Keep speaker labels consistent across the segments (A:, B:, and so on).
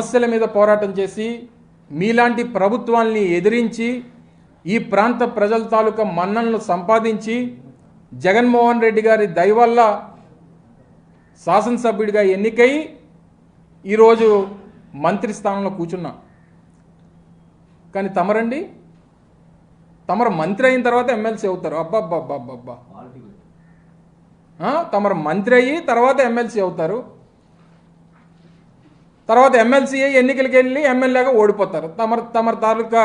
A: సమస్యల మీద పోరాటం చేసి మీలాంటి ప్రభుత్వాల్ని ఎదిరించి ఈ ప్రాంత ప్రజల తాలూకా మన్ననలు సంపాదించి జగన్మోహన్ రెడ్డి గారి దయ వల్ల శాసనసభ్యుడిగా ఎన్నికై ఈరోజు మంత్రి స్థానంలో కూర్చున్నా. కానీ తమరండి? తమరు మంత్రి అయిన తర్వాత ఎమ్మెల్సీ అవుతారు. అబ్బబ్బబ్బబ్బబ్బా ఆ, తమరు మంత్రి అయ్యి తర్వాత ఎమ్మెల్సీ అవుతారు. తర్వాత ఎమ్మెల్సీ ఎన్నికలకు ఎన్నికలకి వెళ్ళి ఎమ్మెల్యేగా ఓడిపోతారు. తమరు తమరు తాలూకా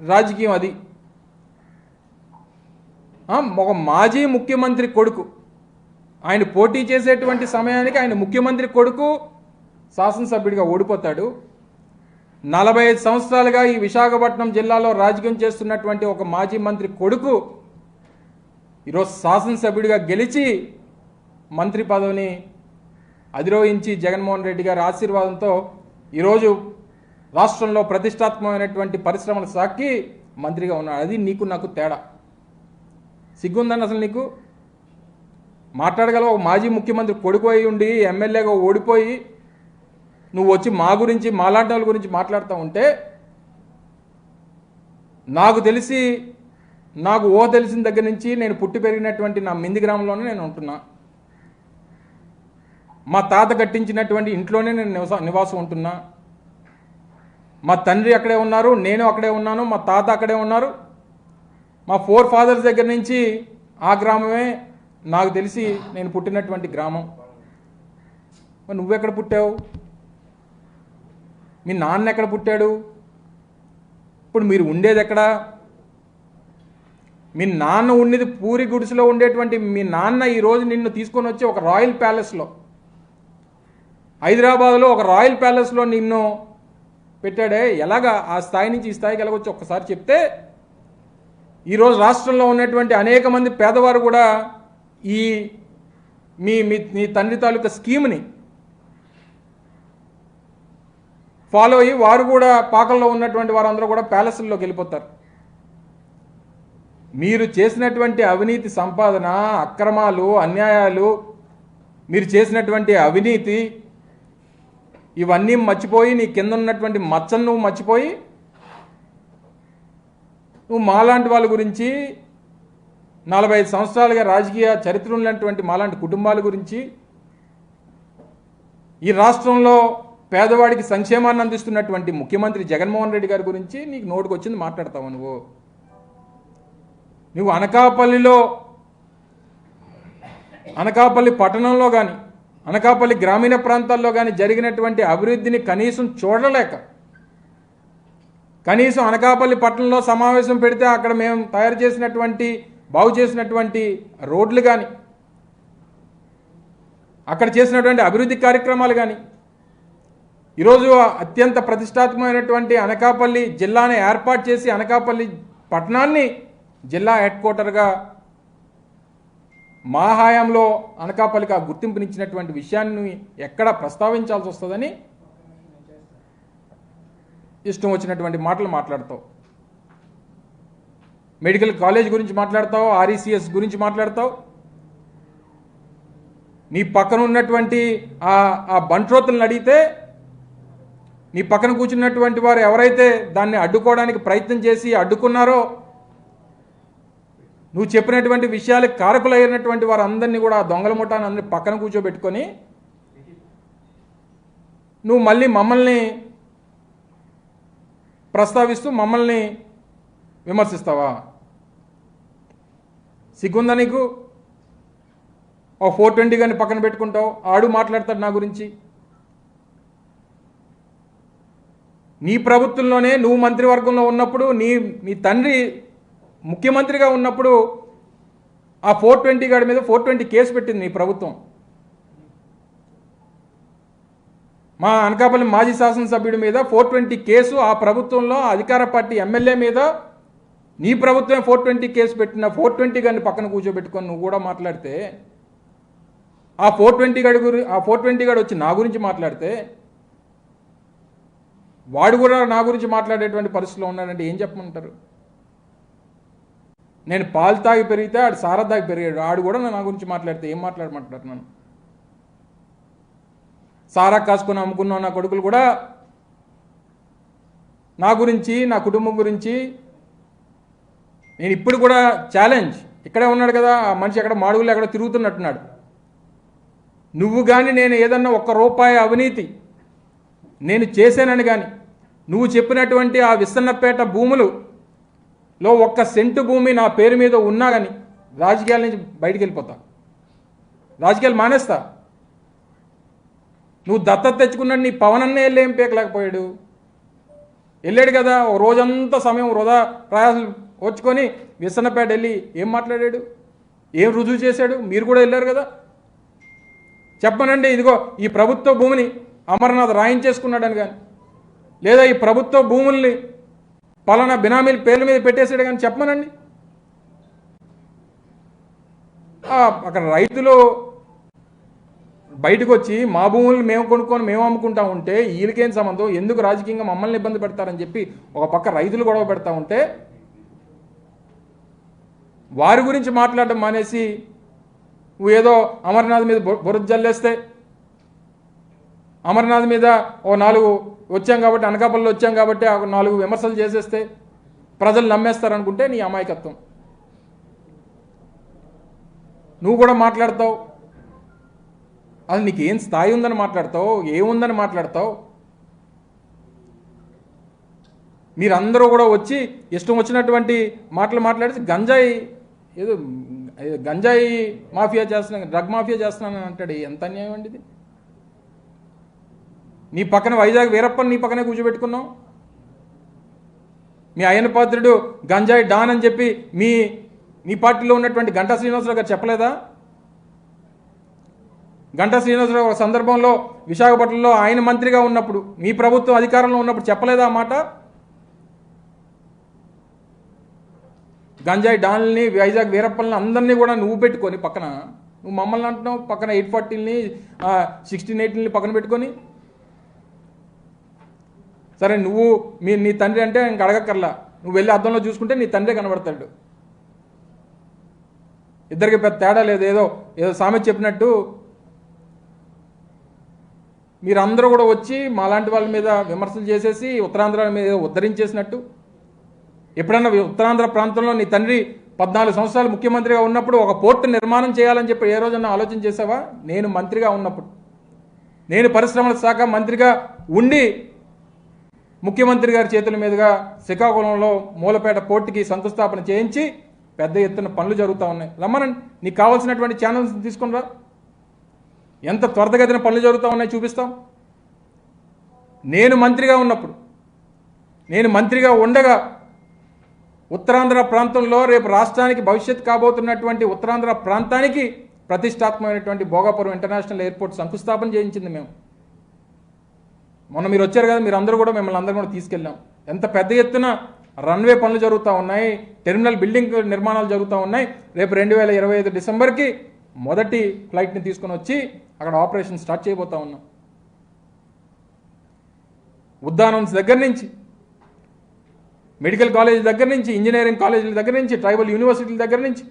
A: రాజకీయం అది. ఒక మాజీ ముఖ్యమంత్రి కొడుకు. ఆయన పోటీ చేసేటువంటి సమయానికి ఆయన ముఖ్యమంత్రి కొడుకు శాసనసభ్యుడిగా ఓడిపోతాడు. నలభై ఐదు సంవత్సరాలుగా ఈ విశాఖపట్నం జిల్లాలో రాజకీయం చేస్తున్నటువంటి ఒక మాజీ మంత్రి కొడుకు ఈరోజు శాసనసభ్యుడిగా గెలిచి మంత్రి పదవిని అధిరోహించి జగన్మోహన్ రెడ్డి గారి ఆశీర్వాదంతో ఈరోజు రాష్ట్రంలో ప్రతిష్టాత్మకమైనటువంటి పరిశ్రమల శాఖకి మంత్రిగా ఉన్నాడు. అది నీకు నాకు తేడా. సిగ్గుందని అసలు నీకు? మాట్లాడగల ఒక మాజీ ముఖ్యమంత్రి కొడుకు అయి ఉండి ఎమ్మెల్యేగా ఓడిపోయి నువ్వు వచ్చి మా గురించి మాలాంటి వాళ్ళ గురించి మాట్లాడుతూ ఉంటే నాకు తెలిసి నాకు ఓ తెలిసిన దగ్గర నుంచి నేను పుట్టి పెరిగినటువంటి నా మింది గ్రామంలోనే నేను ఉంటున్నా. మా తాత కట్టించినటువంటి ఇంట్లోనే నేను నివస నివాసం ఉంటున్నా. మా తండ్రి అక్కడే ఉన్నారు నేను అక్కడే ఉన్నాను మా తాత అక్కడే ఉన్నారు. మా ఫోర్ ఫాదర్స్ దగ్గర నుంచి ఆ గ్రామమే నాకు తెలిసి నేను పుట్టినటువంటి గ్రామం. మరి నువ్వెక్కడ పుట్టావు? మీ నాన్న ఎక్కడ పుట్టాడు? ఇప్పుడు మీరు ఉండేది ఎక్కడ? మీ నాన్న ఉండేది పూరి గుడిసెలో ఉండేటువంటి మీ నాన్న ఈరోజు నిన్ను తీసుకొని వచ్చి ఒక రాయల్ ప్యాలెస్లో హైదరాబాద్లో ఒక రాయల్ ప్యాలెస్లో నిన్ను పెట్టాడే ఎలాగా ఆ స్థాయి నుంచి ఈ స్థాయికి ఎలాగొచ్చి ఒక్కసారి చెప్తే ఈరోజు రాష్ట్రంలో ఉన్నటువంటి అనేక మంది పేదవారు కూడా ఈ మీ మీ మీ తండ్రి తాలూకా స్కీమ్ని ఫాలో అయ్యి వారు కూడా పాకల్లో ఉన్నటువంటి వారందరూ కూడా ప్యాలెస్ల్లోకి వెళ్ళిపోతారు. మీరు చేసినటువంటి అవినీతి సంపాదన అక్రమాలు అన్యాయాలు మీరు చేసినటువంటి అవినీతి ఇవన్నీ మర్చిపోయి నీ కింద ఉన్నటువంటి మచ్చను నువ్వు మర్చిపోయి నువ్వు మాలాంటి వాళ్ళ గురించి నలభై ఐదు సంవత్సరాలుగా రాజకీయ చరిత్ర ఉన్నటువంటి మాలాంటి కుటుంబాల గురించి ఈ రాష్ట్రంలో పేదవాడికి సంక్షేమాన్ని అందిస్తున్నటువంటి ముఖ్యమంత్రి జగన్మోహన్ రెడ్డి గారి గురించి నీకు నోటికి వచ్చింది మాట్లాడతావు నువ్వు? నువ్వు అనకాపల్లిలో అనకాపల్లి పట్టణంలో కానీ అనకాపల్లి గ్రామీణ ప్రాంతాల్లో కానీ జరిగినటువంటి అభివృద్ధిని కనీసం చూడలేక కనీసం అనకాపల్లి పట్టణంలో సమావేశం పెడితే అక్కడ మేము తయారు చేసినటువంటి బాగు చేసినటువంటి రోడ్లు కానీ అక్కడ చేసినటువంటి అభివృద్ధి కార్యక్రమాలు కానీ ఈరోజు అత్యంత ప్రతిష్టాత్మకమైనటువంటి అనకాపల్లి జిల్లాని ఏర్పాటు చేసి అనకాపల్లి పట్టణాన్ని జిల్లా హెడ్ క్వార్టర్గా మా హయాంలో అనకాపల్లికి ఆ గుర్తింపునిచ్చినటువంటి విషయాన్ని ఎక్కడ ప్రస్తావించాల్సి వస్తుందని ఇష్టం వచ్చినటువంటి మాటలు మాట్లాడతావు. మెడికల్ కాలేజ్ గురించి మాట్లాడతావు ఆర్ఈసిఎస్ గురించి మాట్లాడతావు. నీ పక్కన ఉన్నటువంటి ఆ ఆ బంట్రోతులను అడిగితే నీ పక్కన కూర్చున్నటువంటి వారు ఎవరైతే దాన్ని అడ్డుకోవడానికి ప్రయత్నం చేసి అడ్డుకున్నారో నువ్వు చెప్పినటువంటి విషయాలకు కారకులైనటువంటి వారందరినీ కూడా దొంగల ముఠాన్ని అందరినీ పక్కన కూర్చోబెట్టుకొని నువ్వు మళ్ళీ మమ్మల్ని ప్రస్తావిస్తూ మమ్మల్ని విమర్శిస్తావా? సిగ్గుందా నీకు? ఓ ఫోర్ ట్వంటీ కానీ పక్కన పెట్టుకుంటావు ఆడు మాట్లాడతాడు నా గురించి. నీ ప్రభుత్వంలోనే నువ్వు మంత్రివర్గంలో ఉన్నప్పుడు నీ మీ తండ్రి ముఖ్యమంత్రిగా ఉన్నప్పుడు ఆ ఫోర్ ట్వంటీ గాడి మీద ఫోర్ ట్వంటీ కేసు పెట్టింది నీ ప్రభుత్వం. మా అనకాపల్లి మాజీ శాసనసభ్యుడి మీద ఫోర్ ట్వంటీ కేసు ఆ ప్రభుత్వంలో అధికార పార్టీ ఎమ్మెల్యే మీద నీ ప్రభుత్వమే ఫోర్ ట్వంటీ కేసు పెట్టిన ఫోర్ ట్వంటీ గారిని పక్కన కూర్చోబెట్టుకొని నువ్వు కూడా మాట్లాడితే ఆ ఫోర్ ట్వంటీ గడి గురి ఆ ఫోర్ ట్వంటీ గాడు వచ్చి నా గురించి మాట్లాడితే వాడు కూడా నా గురించి మాట్లాడేటువంటి పరిస్థితిలో ఉన్నాడంటే ఏం చెప్పమంటారు? నేను పాలు తాగి పెరిగితే ఆడు సారా తాగి పెరిగాడు. ఆడు కూడా నా గురించి మాట్లాడితే ఏం మాట్లాడమంటారు నన్ను? సారా కాసుకొని అమ్ముకున్న నా కొడుకులు కూడా నా గురించి నా కుటుంబం గురించి నేను ఇప్పుడు కూడా ఛాలెంజ్ ఇక్కడే ఉన్నాడు కదా ఆ మనిషి ఎక్కడ మాడుగులు ఎక్కడ తిరుగుతున్నట్టున్నాడు. నువ్వు కానీ నేను ఏదన్నా ఒక్క రూపాయి అవినీతి నేను చేశానని కానీ నువ్వు చెప్పినటువంటి ఆ విస్తన్నపేట భూములు లో ఒక్క సెంటు భూమి నా పేరు మీద ఉన్నా కానీ రాజకీయాల నుంచి బయటికి వెళ్ళిపోతా. రాజకీయాలు మానేస్తా. నువ్వు దత్తత తెచ్చుకున్నాడు నీ పవన్ అన్నే వెళ్ళి ఏం వెళ్ళాడు కదా ఓ రోజంతా సమయం వృధా ప్రయాసం వచ్చుకొని విసన్నపేట వెళ్ళి ఏం మాట్లాడాడు? ఏం రుజువు చేశాడు? మీరు కూడా వెళ్ళారు కదా. చెప్పనండి ఇదిగో ఈ ప్రభుత్వ భూమిని అమర్నాథ్ రాయించేసుకున్నాడని కానీ లేదా ఈ ప్రభుత్వ భూముల్ని పలానా బినామీల పేర్ల మీద పెట్టేసాడు కానీ చెప్పమనండి. అక్కడ రైతులు బయటకు వచ్చి మా భూములు మేము కొనుక్కొని మేము అమ్ముకుంటా ఉంటే వీళ్ళకేం సంబంధం? ఎందుకు రాజకీయంగా మమ్మల్ని ఇబ్బంది పెడతారని చెప్పి ఒక పక్క రైతులు గొడవ పెడతా ఉంటే వారి గురించి మాట్లాడడం మానేసి నువ్వు ఏదో అమర్నాథ్ మీద బురద జల్లేస్తే అమర్నాథ్ మీద ఓ నాలుగు వచ్చాం కాబట్టి అనకాపల్లిలో వచ్చాం కాబట్టి నాలుగు విమర్శలు చేసేస్తే ప్రజలు నమ్మేస్తారనుకుంటే నీ అమాయకత్వం. నువ్వు కూడా మాట్లాడతావు. అది నీకు ఏం స్థాయి ఉందని మాట్లాడతావు? ఏముందని మాట్లాడతావు? మీరందరూ కూడా వచ్చి ఇష్టం వచ్చినటువంటి మాటలు మాట్లాడి గంజాయి ఏదో ఏదో గంజాయి మాఫియా చేస్తున్నాను డ్రగ్ మాఫియా చేస్తున్నాను అంటాడు. ఎంత అన్యాయం అండి ఇది? నీ పక్కన వైజాగ్ వీరప్పని నీ పక్కనే కూర్చోబెట్టుకున్నావు? మీ అయ్యనపాత్రుడు గంజాయి డాన్ అని చెప్పి మీ మీ పార్టీలో ఉన్నటువంటి గంటా శ్రీనివాసరావు గారు చెప్పలేదా? గంటా శ్రీనివాసరావు ఒక సందర్భంలో విశాఖపట్నంలో ఆయన మంత్రిగా ఉన్నప్పుడు మీ ప్రభుత్వం అధికారంలో ఉన్నప్పుడు చెప్పలేదా ఆ మాట? గంజాయి డాన్ని వైజాగ్ వీరప్పల్ని అందరినీ కూడా నువ్వు పెట్టుకొని పక్కన నువ్వు మమ్మల్ని అంటున్నావు పక్కన ఎయిట్ ఫార్టీని సిక్స్టీన్ ఎయిటీని పక్కన పెట్టుకొని సరే నువ్వు మీ నీ తండ్రి అంటే ఇంక అడగక్కర్లా. నువ్వు వెళ్ళి అద్దంలో చూసుకుంటే నీ తండ్రే కనబడతాడు. ఇద్దరికి పెద్ద తేడా లేదు. ఏదో ఏదో సామెత చెప్పినట్టు మీరందరూ కూడా వచ్చి మాలాంటి వాళ్ళ మీద విమర్శలు చేసేసి ఉత్తరాంధ్ర మీద ఉద్ధరించేసినట్టు. ఎప్పుడన్నా ఉత్తరాంధ్ర ప్రాంతంలో నీ తండ్రి పద్నాలుగు సంవత్సరాలు ముఖ్యమంత్రిగా ఉన్నప్పుడు ఒక పోర్టు నిర్మాణం చేయాలని చెప్పి ఏ రోజన్నా ఆలోచన చేసావా? నేను మంత్రిగా ఉన్నప్పుడు. నేను పరిశ్రమల శాఖ మంత్రిగా ఉండి ముఖ్యమంత్రి గారి చేతుల మీదుగా శ్రీకాకుళంలో మూలపేట పోర్టుకి శంకుస్థాపన చేయించి పెద్ద ఎత్తున పనులు జరుగుతూ ఉన్నాయి. రమ్మనండి. నీకు కావాల్సినటువంటి ఛానల్స్ తీసుకుని రా. ఎంత త్వరతగతిన పనులు జరుగుతూ ఉన్నాయి చూపిస్తాం. నేను మంత్రిగా ఉన్నప్పుడు నేను మంత్రిగా ఉండగా ఉత్తరాంధ్ర ప్రాంతంలో రేపు రాష్ట్రానికి భవిష్యత్ కాబోతున్నటువంటి ఉత్తరాంధ్ర ప్రాంతానికి ప్రతిష్టాత్మకమైనటువంటి భోగాపురం ఇంటర్నేషనల్ ఎయిర్పోర్ట్ శంకుస్థాపన చేయించింది మేము. మొన్న మీరు వచ్చారు కదా మీరు అందరూ కూడా మిమ్మల్ని అందరూ కూడా తీసుకెళ్ళాం. ఎంత పెద్ద ఎత్తున రన్వే పనులు జరుగుతూ ఉన్నాయి టెర్మినల్ బిల్డింగ్ నిర్మాణాలు జరుగుతూ ఉన్నాయి. రేపు రెండు వేల ఇరవై ఐదు డిసెంబర్కి మొదటి ఫ్లైట్ని తీసుకొని వచ్చి అక్కడ ఆపరేషన్ స్టార్ట్ చేయబోతా ఉన్నాం. ఉద్దానం దగ్గర నుంచి మెడికల్ కాలేజ్ దగ్గర నుంచి ఇంజనీరింగ్ కాలేజీల దగ్గర నుంచి ట్రైబల్ యూనివర్సిటీల దగ్గర నుంచి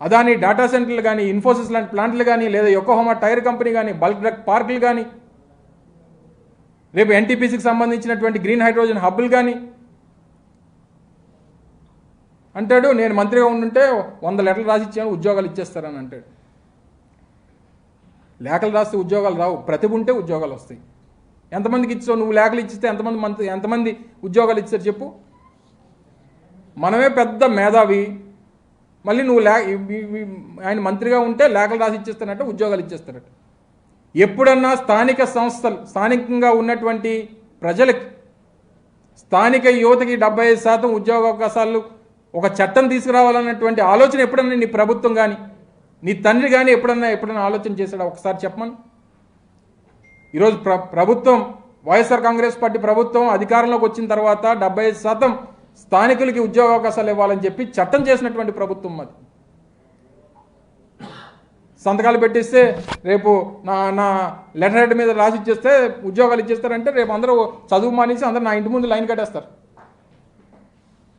A: అదాని డేటా సెంటర్లు కానీ ఇన్ఫోసిస్ లాంటి ప్లాంట్లు కానీ లేదా యొకోహోమా టైర్ కంపెనీ కానీ బల్క్ డ్రగ్ పార్కులు కానీ రేపు ఎన్టీపీసీకి సంబంధించినటువంటి గ్రీన్ హైడ్రోజన్ హబ్బులు కానీ అంటాడు నేను మంత్రిగా ఉండుంటే వంద లెటర్లు రాసి ఇచ్చాను ఉద్యోగాలు ఇచ్చేస్తారని అంటాడు. లేఖలు రాస్తే ఉద్యోగాలు రావు ప్రతిభ ఉంటే ఉద్యోగాలు వస్తాయి. ఎంతమందికి ఇచ్చావు? నువ్వు లేఖలు ఇచ్చిస్తే ఎంతమంది మంత్రి ఎంతమంది ఉద్యోగాలు ఇచ్చారు చెప్పు. మనమే పెద్ద మేధావి. మళ్ళీ నువ్వు లే ఆయన మంత్రిగా ఉంటే లేఖలు రాసి ఇచ్చేస్తానంటే ఉద్యోగాలు ఇచ్చేస్తారట. ఎప్పుడన్నా స్థానిక సంస్థలు స్థానికంగా ఉన్నటువంటి ప్రజలకి స్థానిక యువతకి డెబ్బై ఐదు శాతం ఉద్యోగ అవకాశాలు ఒక చట్టం తీసుకురావాలన్నటువంటి ఆలోచన ఎప్పుడన్నా నీ ప్రభుత్వం కానీ నీ తండ్రి కానీ ఎప్పుడన్నా ఎప్పుడన్నా ఆలోచన చేశాడా? ఒకసారి చెప్పమని. ఈరోజు ప్ర ప్రభుత్వం వైఎస్ఆర్ కాంగ్రెస్ పార్టీ ప్రభుత్వం అధికారంలోకి వచ్చిన తర్వాత డెబ్బై ఐదు శాతం స్థానికులకి ఉద్యోగ అవకాశాలు ఇవ్వాలని చెప్పి చట్టం చేసినటువంటి ప్రభుత్వం అది. సంతకాలు పెట్టిస్తే రేపు నా నా లెటర్ హెడ్ మీద రాసి ఇచ్చేస్తే ఉద్యోగాలు ఇచ్చేస్తారంటే రేపు అందరూ చదువు మానేసి అందరూ నా ఇంటి ముందు లైన్ కట్టేస్తారు.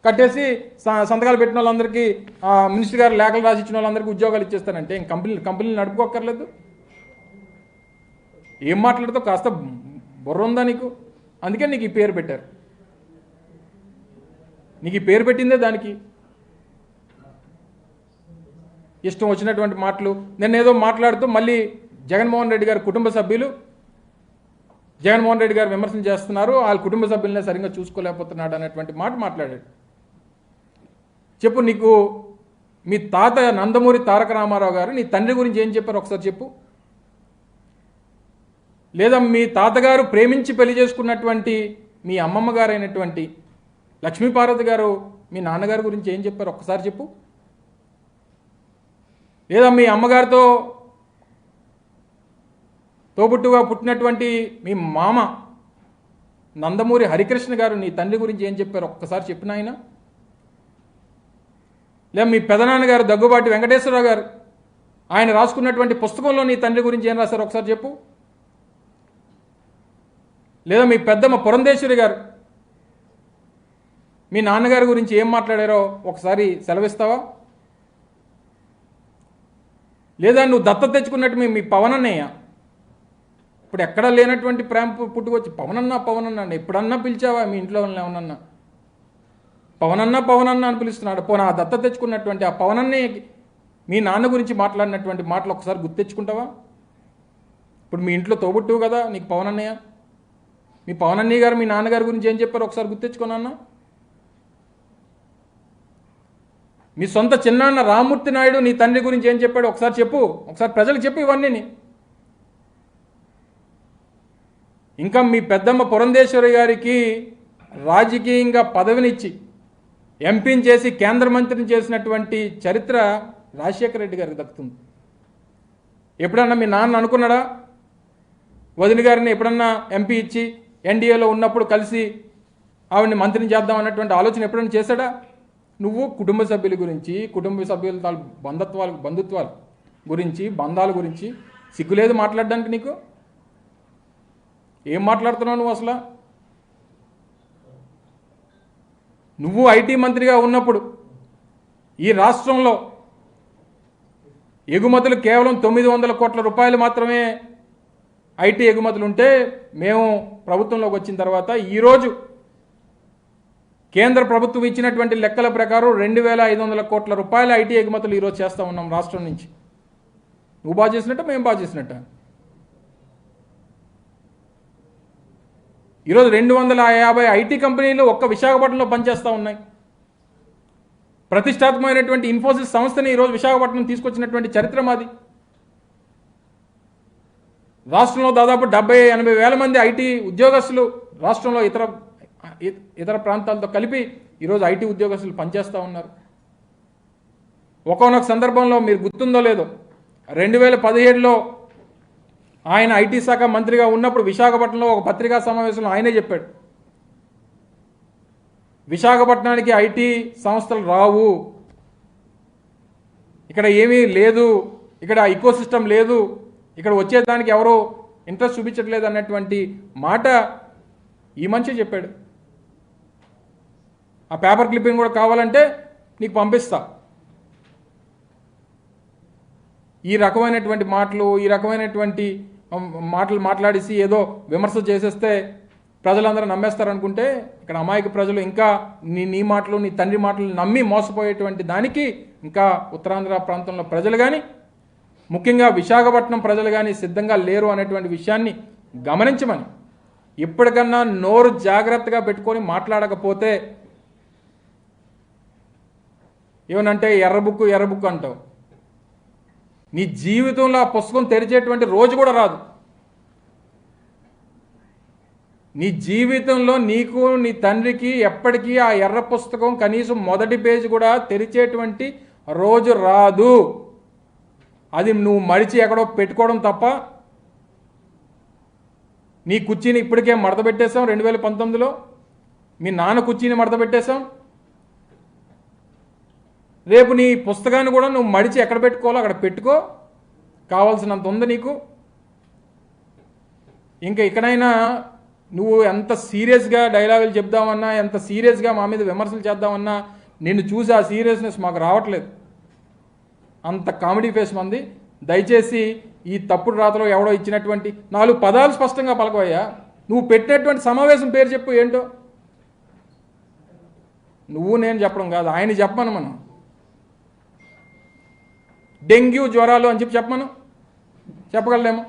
A: కట్టేసి స- సంతకాలు పెట్టిన వాళ్ళందరికీ మినిస్టర్ గారు లేఖలు రాసి ఇచ్చిన వాళ్ళందరికీ ఉద్యోగాలు ఇచ్చేస్తారంటే ఇంక కంపెనీలు కంపెనీలు నడుపుకోక్కర్లేదు. ఏం మాట్లాడతావు? కాస్త బుర్ర ఉందా నీకు? అందుకే నీకు ఈ పేరు పెట్టారు. నీకు ఈ పేరు పెట్టిందే దానికి. ఇష్టం వచ్చినటువంటి మాటలు. నేను ఏదో మాట్లాడుతూ మళ్ళీ జగన్మోహన్ రెడ్డి గారి కుటుంబ సభ్యులు జగన్మోహన్ రెడ్డి గారు విమర్శలు చేస్తున్నారు. వాళ్ళ కుటుంబ సభ్యులనే సరిగ్గా చూసుకోలేకపోతున్నాడు అనేటువంటి మాట మాట్లాడాడు. చెప్పు నీకు మీ తాత నందమూరి తారక రామారావు గారు నీ తండ్రి గురించి ఏం చెప్పారు ఒకసారి చెప్పు. లేదా మీ తాతగారు ప్రేమించి పెళ్ళి చేసుకున్నటువంటి మీ అమ్మమ్మ గారు అయినటువంటి లక్ష్మీపార్వతి గారు మీ నాన్నగారి గురించి ఏం చెప్పారు ఒక్కసారి చెప్పు. లేదా మీ అమ్మగారితో తోబుట్టుగా పుట్టినటువంటి మీ మామ నందమూరి హరికృష్ణ గారు నీ తండ్రి గురించి ఏం చెప్పారు? ఒక్కసారి చెప్పిన ఆయన లేదా మీ పెదనాన్నగారు దగ్గుబాటి వెంకటేశ్వరరావు గారు ఆయన రాసుకున్నటువంటి పుస్తకంలో నీ తండ్రి గురించి ఏం రాశారు? ఒకసారి చెప్పు. లేదా మీ పెద్దమ్మ పురంధేశ్వరి గారు మీ నాన్నగారి గురించి ఏం మాట్లాడారో ఒకసారి సెలవిస్తావా? లేదా నువ్వు దత్త తెచ్చుకున్నట్టు మీ మీ పవన్ అన్నయ్య ఇప్పుడు ఎక్కడా లేనటువంటి ప్రేమ పుట్టుకొచ్చి పవనన్నా పవనన్నా అని ఎప్పుడన్నా పిలిచావా? మీ ఇంట్లో వాళ్ళని ఏమన్నా పవనన్నా పవనన్నా అని పిలుస్తున్నాడు. పోనా ఆ దత్త తెచ్చుకున్నటువంటి ఆ పవనన్నయ్యకి మీ నాన్న గురించి మాట్లాడినటువంటి మాటలు ఒకసారి గుర్తు తెచ్చుకుంటావా? ఇప్పుడు మీ ఇంట్లో తోబుట్టువు కదా నీకు పవనన్నయ్య? మీ పవన్ అన్నయ్య గారు మీ నాన్నగారి గురించి ఏం చెప్పారు ఒకసారి గుర్తు మీ సొంత చిన్నాన్న రామ్మూర్తి నాయుడు నీ తండ్రి గురించి ఏం చెప్పాడు ఒకసారి చెప్పు. ఒకసారి ప్రజలకు చెప్పు ఇవన్నీ ఇంకా మీ పెద్దమ్మ పురంధేశ్వరి గారికి రాజకీయంగా పదవినిచ్చి ఎంపీని చేసి కేంద్ర మంత్రిని చేసినటువంటి చరిత్ర రాజశేఖర రెడ్డి గారికి దక్కుతుంది. ఎప్పుడన్నా మీ నాన్న అనుకున్నాడా? వదిన గారిని ఎప్పుడన్నా ఎంపీ ఇచ్చి ఎన్డీఏలో ఉన్నప్పుడు కలిసి ఆవిడని మంత్రిని చేద్దాం అన్నటువంటి ఆలోచన ఎప్పుడైనా చేశాడా? నువ్వు కుటుంబ సభ్యుల గురించి కుటుంబ సభ్యుల తాలూ బంధత్వాలు బంధుత్వాల గురించి బంధాల గురించి సిగ్గులేదు మాట్లాడడానికి నీకు? ఏం మాట్లాడుతున్నావు నువ్వు అసలు? నువ్వు ఐటీ మంత్రిగా ఉన్నప్పుడు ఈ రాష్ట్రంలో ఎగుమతులు కేవలం తొమ్మిది వందల కోట్ల రూపాయలు మాత్రమే ఐటీ ఎగుమతులు ఉంటే మేము ప్రభుత్వంలోకి వచ్చిన తర్వాత ఈరోజు కేంద్ర ప్రభుత్వం ఇచ్చినటువంటి లెక్కల ప్రకారం రెండు వేల ఐదు వందల కోట్ల రూపాయల ఐటీ ఎగుమతులు ఈరోజు చేస్తూ ఉన్నాం రాష్ట్రం నుంచి. నువ్వు బాగా చేసినట్ట మేము బాగా చేసినట్ట. ఈరోజు రెండు వందల యాభై ఐటీ కంపెనీలు ఒక్క విశాఖపట్నంలో పనిచేస్తూ ఉన్నాయి. ప్రతిష్టాత్మకమైనటువంటి ఇన్ఫోసిస్ సంస్థని ఈరోజు విశాఖపట్నం తీసుకొచ్చినటువంటి చరిత్ర మాది. రాష్ట్రంలో దాదాపు డెబ్బై ఎనభై వేల మంది ఐటీ ఉద్యోగస్తులు రాష్ట్రంలో ఇతర ఇతర ప్రాంతాలతో కలిపి ఈరోజు ఐటీ ఉద్యోగస్తులు పనిచేస్తూ ఉన్నారు. ఒకనొక సందర్భంలో మీరు గుర్తుందో లేదో రెండు వేల పదిహేడులో ఆయన ఐటీ శాఖ మంత్రిగా ఉన్నప్పుడు విశాఖపట్నంలో ఒక పత్రికా సమావేశంలో ఆయనే చెప్పాడు. విశాఖపట్నానికి ఐటీ సంస్థలు రావు. ఇక్కడ ఏమీ లేదు. ఇక్కడ ఇకో సిస్టమ్ లేదు. ఇక్కడ వచ్చేదానికి ఎవరో ఇంట్రెస్ట్ చూపించట్లేదు అన్నటువంటి మాట ఈ మనిషి చెప్పాడు. ఆ పేపర్ క్లిప్పింగ్ కూడా కావాలంటే నీకు పంపిస్తా. ఈ రకమైనటువంటి మాటలు ఈ రకమైనటువంటి మాటలు మాట్లాడేసి ఏదో విమర్శ చేసేస్తే ప్రజలందరూ నమ్మేస్తారనుకుంటే ఇక్కడ అమాయక ప్రజలు ఇంకా నీ నీ మాటలు నీ తండ్రి మాటలు నమ్మి మోసపోయేటువంటి దానికి ఇంకా ఉత్తరాంధ్ర ప్రాంతంలో ప్రజలు కానీ ముఖ్యంగా విశాఖపట్నం ప్రజలు కానీ సిద్ధంగా లేరు అనేటువంటి విషయాన్ని గమనించమని. ఇప్పటికన్నా నోరు జాగ్రత్తగా పెట్టుకొని మాట్లాడకపోతే ఏమనంటే ఎర్ర బుక్కు ఎర్ర అంటావు. నీ జీవితంలో ఆ పుస్తకం తెరిచేటువంటి రోజు కూడా రాదు. నీ జీవితంలో నీకు నీ తండ్రికి ఎప్పటికీ ఆ ఎర్ర పుస్తకం కనీసం మొదటి పేజీ కూడా తెరిచేటువంటి రోజు రాదు. అది నువ్వు మడిచి ఎక్కడో పెట్టుకోవడం తప్ప నీ కుర్చీని ఇప్పటికే మడత పెట్టేశాం రెండు వేల పంతొమ్మిదిలో. మీ నాన్న కుర్చీని మడత పెట్టేశాం. రేపు నీ పుస్తకాన్ని కూడా నువ్వు మడిచి ఎక్కడ పెట్టుకోవాలో అక్కడ పెట్టుకో. కావాల్సినంత ఉంది నీకు. ఇంకా ఇక్కడైనా నువ్వు ఎంత సీరియస్గా డైలాగులు చెప్దామన్నా ఎంత సీరియస్గా మా మీద విమర్శలు చేద్దామన్నా నిన్ను చూసి ఆ సీరియస్నెస్ మాకు రావట్లేదు. అంత కామెడీ ఫేస్ మంది. దయచేసి ఈ తప్పుడు రాతలో ఎవడో ఇచ్చినటువంటి నాలుగు పదాలు స్పష్టంగా పలకవయ్యా. నువ్వు పెట్టినటువంటి సమావేశం పేరు చెప్పు ఏంటో. నువ్వు నేను చెప్పడం కాదు ఆయన చెప్పను మనం. డెంగ్యూ జ్వరాలు అని చెప్పి చెప్పమను? చెప్పగలలేమో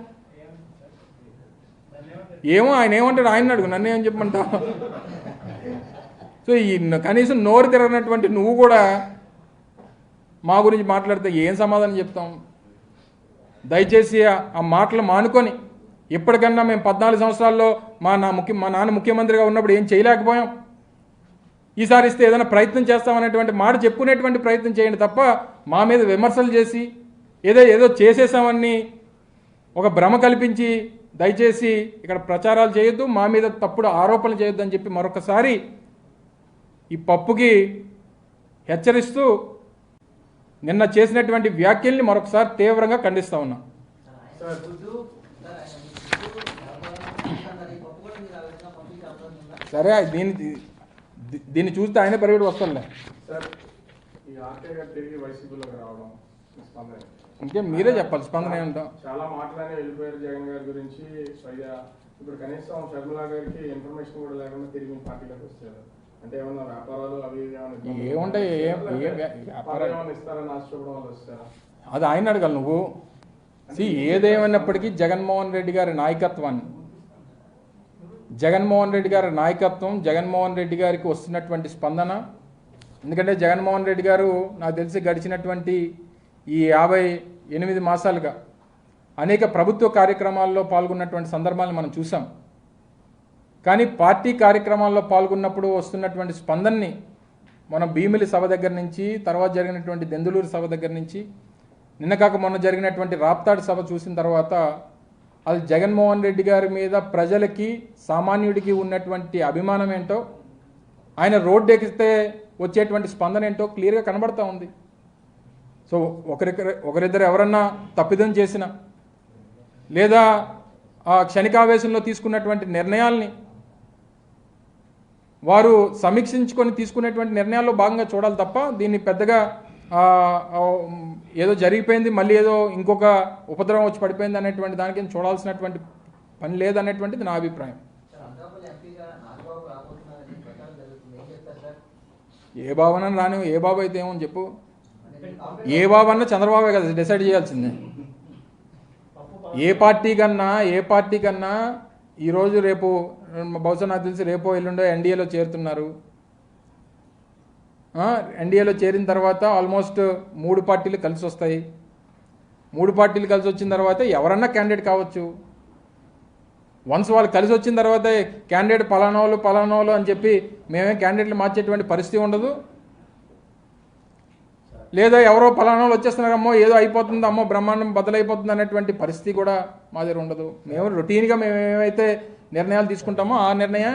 A: ఏమో ఆయన ఏమంటాడు? ఆయన అడుగు నన్ను ఏం చెప్పమంటావు? సో ఈ కనీసం నోరు తిరగనటువంటి నువ్వు కూడా మా గురించి మాట్లాడితే ఏం సమాధానం చెప్తాం? దయచేసి ఆ- ఆ మాటలు మానుకొని ఇప్పటికన్నా మేము పద్నాలుగు సంవత్సరాల్లో మా నా ముఖ్య మా నాన్న ముఖ్యమంత్రిగా ఉన్నప్పుడు ఏం చేయలేకపోయాం? ఈసారి ఇస్తే ఏదైనా ప్రయత్నం చేస్తామనేటువంటి మాట చెప్పుకునేటువంటి ప్రయత్నం చేయండి తప్ప మా మీద విమర్శలు చేసి ఏదో ఏదో చేసేసామని ఒక భ్రమ కల్పించి దయచేసి ఇక్కడ ప్రచారాలు చేయొద్దు మా మీద తప్పుడు ఆరోపణలు చేయొద్దు అని చెప్పి మరొకసారి ఈ పప్పుకి హెచ్చరిస్తూ నిన్న చేసినటువంటి వ్యాఖ్యల్ని మరొకసారి తీవ్రంగా ఖండిస్తా ఉన్నాం.
B: సార్
A: సరే దీన్ని చూస్తే ఆయన పరిగెడు వస్తానులే ఇంకే మీరే చెప్పాలి స్పందన ఏంటో
B: చాలా మాటలనే వెళ్ళిపోయారు జగన్ గారి గురించి. ఇప్పుడు కనీసం షర్మిల గారికి ఇన్ఫర్మేషన్ కూడా లేకుండా తిరిగి పార్టీలోకి వచ్చారు. అంటే ఏమన్నా వ్యాపారాలు అవి
A: ఏముంటాయి? వ్యాపారాలు?
B: ఇస్తారని ఆశపడడం వల్ల వచ్చారా
A: అది ఆయన అడగాలి నువ్వు. సి ఏదేమైనప్పటికీ జగన్మోహన్ రెడ్డి గారి నాయకత్వాన్ని జగన్మోహన్ రెడ్డి గారి నాయకత్వం జగన్మోహన్ రెడ్డి గారికి వస్తున్నటువంటి స్పందన. ఎందుకంటే జగన్మోహన్ రెడ్డి గారు నాకు తెలిసి గడిచినటువంటి ఈ యాభై ఎనిమిది మాసాలుగా అనేక ప్రభుత్వ కార్యక్రమాల్లో పాల్గొన్నటువంటి సందర్భాలను మనం చూసాం. కానీ పార్టీ కార్యక్రమాల్లో పాల్గొన్నప్పుడు వస్తున్నటువంటి స్పందనని మనం భీమిలి సభ దగ్గర నుంచి తర్వాత జరిగినటువంటి దెందులూరు సభ దగ్గర నుంచి నిన్న కాక మొన్న జరిగినటువంటి రాప్తాడు సభ చూసిన తర్వాత అది జగన్మోహన్ రెడ్డి గారి మీద ప్రజలకి సామాన్యుడికి ఉన్నటువంటి అభిమానం ఏంటో ఆయన రోడ్డు ఎక్కితే వచ్చేటువంటి స్పందన ఏంటో క్లియర్గా కనబడతా ఉంది. సో ఒకరిద్దరు ఒకరిద్దరు ఎవరన్నా తప్పిదం చేసినా లేదా ఆ క్షణికావేశంలో తీసుకున్నటువంటి నిర్ణయాల్ని వారు సమీక్షించుకొని తీసుకునేటువంటి నిర్ణయాల్లో భాగంగా చూడాలి తప్ప దీన్ని పెద్దగా ఏదో జరిగిపోయింది మళ్ళీ ఏదో ఇంకొక ఉపద్రవం వచ్చి పడిపోయింది అనేటువంటి దానికి చూడాల్సినటువంటి పని లేదనేటువంటిది నా అభిప్రాయం.
C: ఏ
A: బాబు రాని ఏ బాబు అయితే ఏమో చెప్పు. ఏ బాబు అన్నా చంద్రబాబే కదా డిసైడ్ చేయాల్సిందే. ఏ పార్టీ కన్నా ఏ పార్టీ కన్నా ఈరోజు రేపు బహుశా నాకు తెలిసి రేపో ఎల్లుండో ఎన్డీఏలో చేరుతున్నారు. ఎన్డీఏలో చేరిన తర్వాత ఆల్మోస్ట్ మూడు పార్టీలు కలిసి వస్తాయి. మూడు పార్టీలు కలిసి వచ్చిన తర్వాత ఎవరన్నా క్యాండిడేట్ కావచ్చు. వన్స్ వాళ్ళు కలిసి వచ్చిన తర్వాత క్యాండిడేట్ పలానోళ్ళు పలానోళ్ళు అని చెప్పి మేమే క్యాండిడేట్లు మార్చేటువంటి పరిస్థితి ఉండదు. లేదా ఎవరో పలానాలు వచ్చేస్తున్నారమ్మో ఏదో అయిపోతుంది అమ్మో బ్రహ్మాండం బదులైపోతుంది అనేటువంటి పరిస్థితి కూడా మా దగ్గర ఉండదు. మేము రొటీన్గా మేము ఏమైతే నిర్ణయాలు తీసుకుంటామో ఆ నిర్ణయం